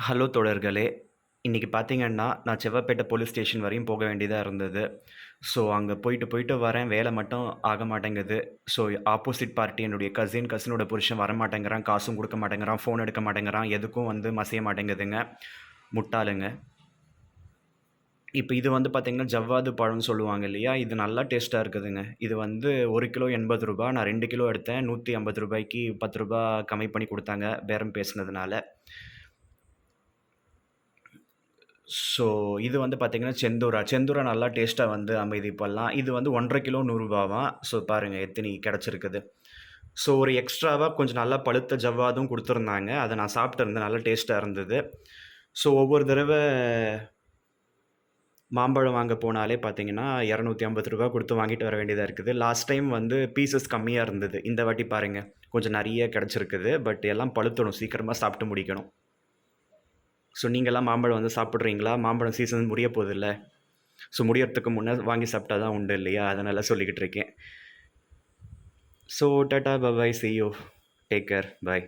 Hello தோழர்களே! இன்னைக்கு பார்த்தீங்கன்னா, நான் செவ்வாப்பேட்டை போலீஸ் ஸ்டேஷன் வரையும் போக வேண்டியதாக இருந்தது. ஸோ, அங்கே போயிட்டு, போயிட்டு வரேன். வேலை மட்டும் ஆக மாட்டேங்குது. ஸோ, ஆப்போசிட் பார்ட்டி என்னுடைய கசின், கசினோட புருஷன் வரமாட்டேங்கிறான். காசும் கொடுக்க மாட்டேங்கிறான். ஃபோன் எடுக்க மாட்டேங்கிறான். எதுக்கும் வந்து மசைய மாட்டேங்குதுங்க. முட்டாளுங்க. இப்போ இது வந்து பார்த்திங்கன்னா ஜவ்வாது பழம்னு சொல்லுவாங்க இல்லையா? இது நல்லா டேஸ்ட்டாக இருக்குதுங்க. இது வந்து ஒரு கிலோ எண்பது ரூபா நான் ரெண்டு கிலோ எடுத்தேன். நூற்றி ஐம்பது ரூபாய்க்கு பத்து ரூபா கம்மி பண்ணி கொடுத்தாங்க பேரம் பேசினதுனால. ஸோ, இது வந்து பார்த்திங்கன்னா செந்தூரா. செந்தூரா நல்லா டேஸ்ட்டாக வந்து அமைதி பண்ணலாம் இது வந்து 1 1/2 கிலோ ரூ. 100வாம். ஸோ, பாருங்கள் எத்தனை கிடச்சிருக்குது ஸோ, ஒரு எக்ஸ்ட்ராவாக கொஞ்சம் நல்லா பழுத்த ஜவ்வாதும் கொடுத்துருந்தாங்க அதை நான் சாப்பிட்டுருந்தேன். நல்லா டேஸ்ட்டாக இருந்தது. ஸோ, ஒவ்வொரு தடவை மாம்பழம் வாங்க போனாலே பார்த்தீங்கன்னா, இரநூத்தி ஐம்பது ரூபா கொடுத்து வாங்கிட்டு வர வேண்டியதாக இருக்குது. லாஸ்ட் டைம் வந்து பீசஸ் கம்மியாக இருந்தது. இந்த வாட்டி பாருங்கள் கொஞ்சம் நிறைய கிடச்சிருக்குது பட் எல்லாம் பழுத்தணும். சீக்கிரமாக சாப்பிட்டு முடிக்கணும். ஸோ, நீங்களாம் மாம்பழம் வந்து சாப்பிட்றீங்களா மாம்பழம் சீசன் முடிய போதுல்ல. ஸோ, முடியறதுக்கு முன்னே வாங்கி சாப்பிட்டா தான் உண்டு இல்லையா? அதனால் சொல்லிக்கிட்டு இருக்கேன். So, tata bye bye. You. Take care. Bye.